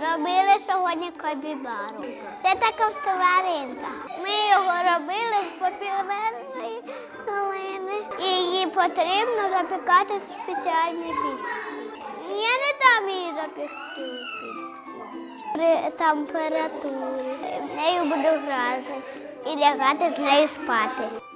робили сьогодні кабібару. Це така тваринка. Ми його робили з попівельної глини. І її потрібно запікати в спеціальній пісці. Я не дам її запікти в пісці. При температурі. В Нею буду гратись і лягати з нею спати.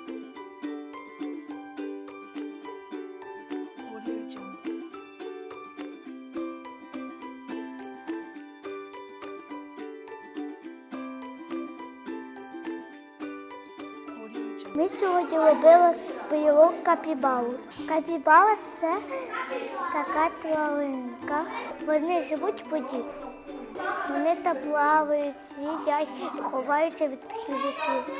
Ми сьогодні робили пирог капібалу. Капібала це така тваринка. Вони живуть в воді. Вони там плавають, їдять, ховаються від хижаків.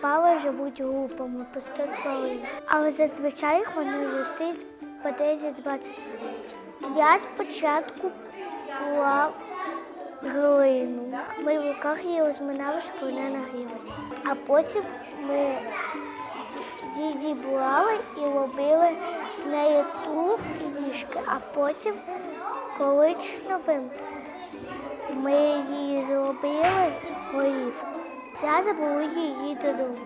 Пали живуть групами по 100 тварин. Але зазвичай вони зустріють по 10-20. Я спочатку була глину. Ми в руках її розминали, щоб вона нагрілася. А потім ми її брали і робили нею ту і ніжки, а потім коричневим ми її зробили горівку. Я забула її додому.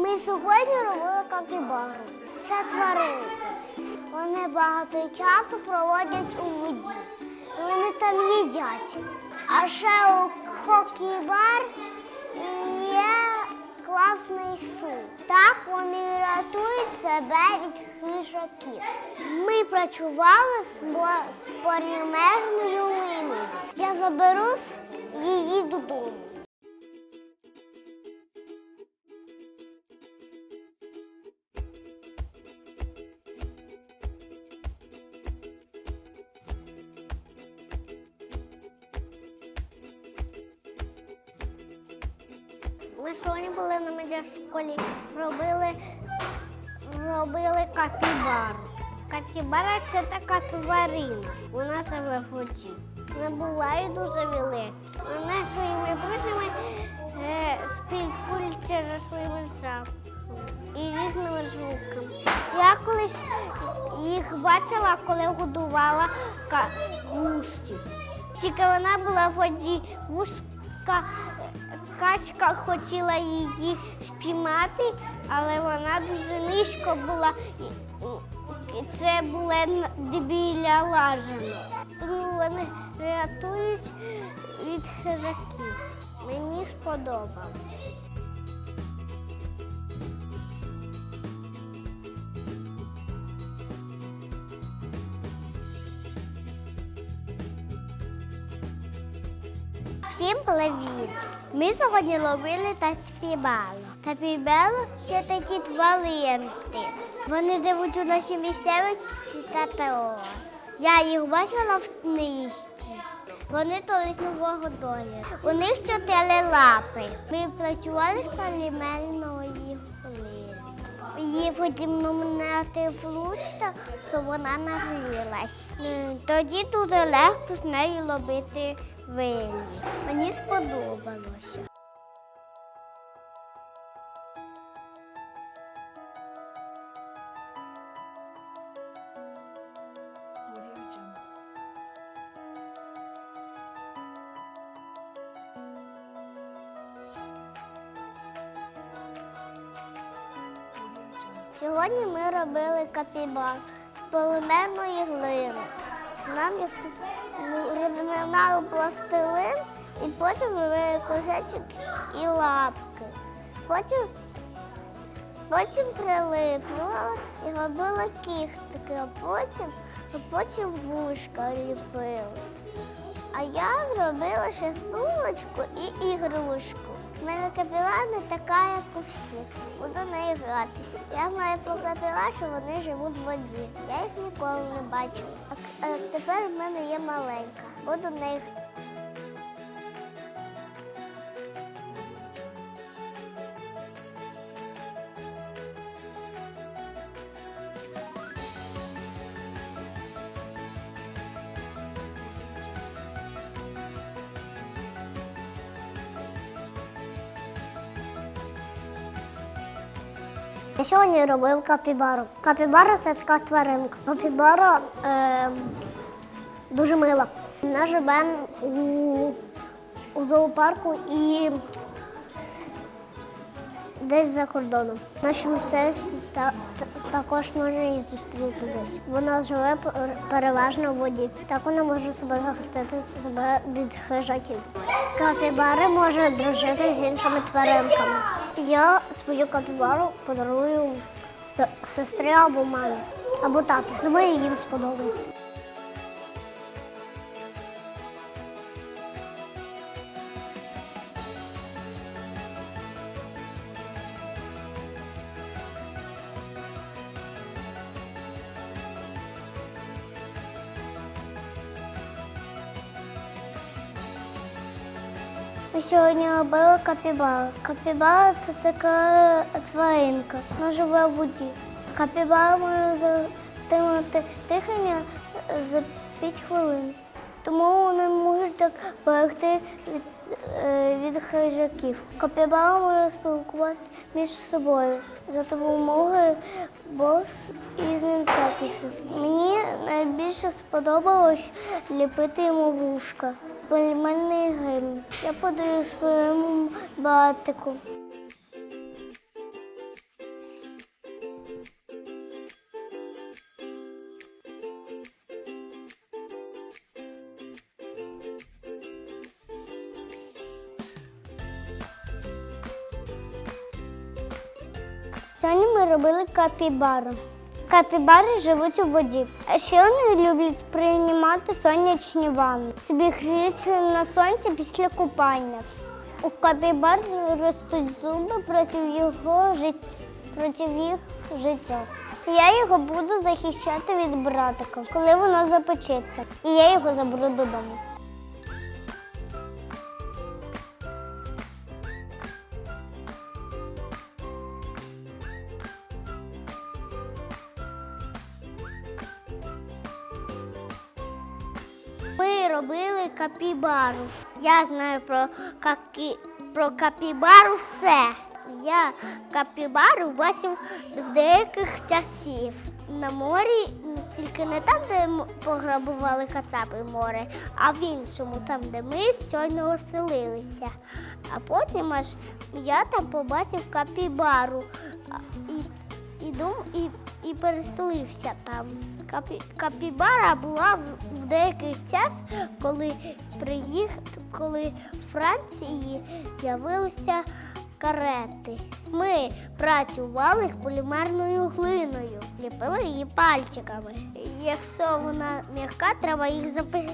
Ми сьогодні робили капібару. Це тварини. Вони багато часу проводять у воді. Вони там їдять. А ще у кокібар є класний суп. Так вони рятують себе від хижаків. Ми працювали з полімерною линою. Я заберу її додому. Ми сьогодні були на медіашколі, робили, робили капібару. Капібара це така тварина. Вона живе в воді. Вона буває дуже велика. Вона своїми брижами е, спілкується за своїми запахами і різними звуками. Я колись їх бачила, коли годувала гусів. Тільки вона була в воді. Гуска качка хотіла її спіймати, але вона дуже низько була. Це було біля лажина. Тому вони рятують від хижаків. Мені сподобалось. Всім привіт! Ми сьогодні ловили тапібалу. Тапібалу це такі тваринки. Вони живуть у нашій місцевості та Теос. Я їх бачила в книжці. Вони толисного долі. У них чотири лапи. Ми працювали з полімерної глини. Її потрібно мнати в лучта, щоб вона нагрілась. Тоді дуже легко з нею робити вилі. Мені сподобалося. Сьогодні ми робили капібар з полимерної глини. Нам розминали пластилин і потім робили козячок і лапки. Потім, потім прилипнули і робили кіхтики, а потім, а потім вушка ліпили. А я зробила ще сумочку і ігрушку. У мене капіла не така, як у всіх. Буду нею грати. Я знаю про що вони живуть в воді. Я їх ніколи не бачила. А тепер в мене є маленька. Буду нею Я сьогодні робив капібару. Капібара це така тваринка. Капібара е, дуже мила. Вона живе у, у зоопарку і десь за кордоном. В нашій місцевості та, та- також може її зустріти десь. Вона живе переважно в воді. Так вона може себе захистити себе від хижаків. Капібари може дружити з іншими тваринками. Я свою капібару подарую сестрі або мамі, або тату. Думаю, їм сподобається. Ми сьогодні робили капібару. Капібара це така тваринка, вона живе в воді. Капібара може затримати дихання за 5 хвилин. Тому вони можуть так берегти від, е, від хижаків. Капібара може спілкуватися між собою за допомогою бос і з. Мені найбільше сподобалось ліпити йому вушка. Полімерний грим. Я подаю своєму братику. Сьогодні ми робили капібару. Капібари живуть у воді. А ще вони люблять приймати сонячні ванни. Собі гріються на сонці після купання. У капібар ростуть зуби проти його жит... проти їх життя. Я його буду захищати від братика, коли воно запечеться. І я його заберу додому. Ми робили капібару. Я знаю про, какі... про капібару все. Я капібару бачив в деяких часів. На морі, тільки не там, де пограбували кацапи море, а в іншому, там, де ми сьогодні оселилися. А потім аж я там побачив капібару і, і, дум, і, і переселився там. Капі, капібара була в, в деякий час, коли приїх, коли в Франції з'явилися карети. Ми працювали з полімерною глиною, ліпили її пальчиками. Якщо вона м'яка, треба їх запи...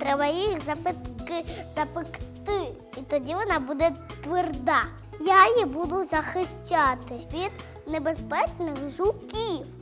треба їх запекти, запекти, і тоді вона буде тверда. Я її буду захищати від небезпечних жуків.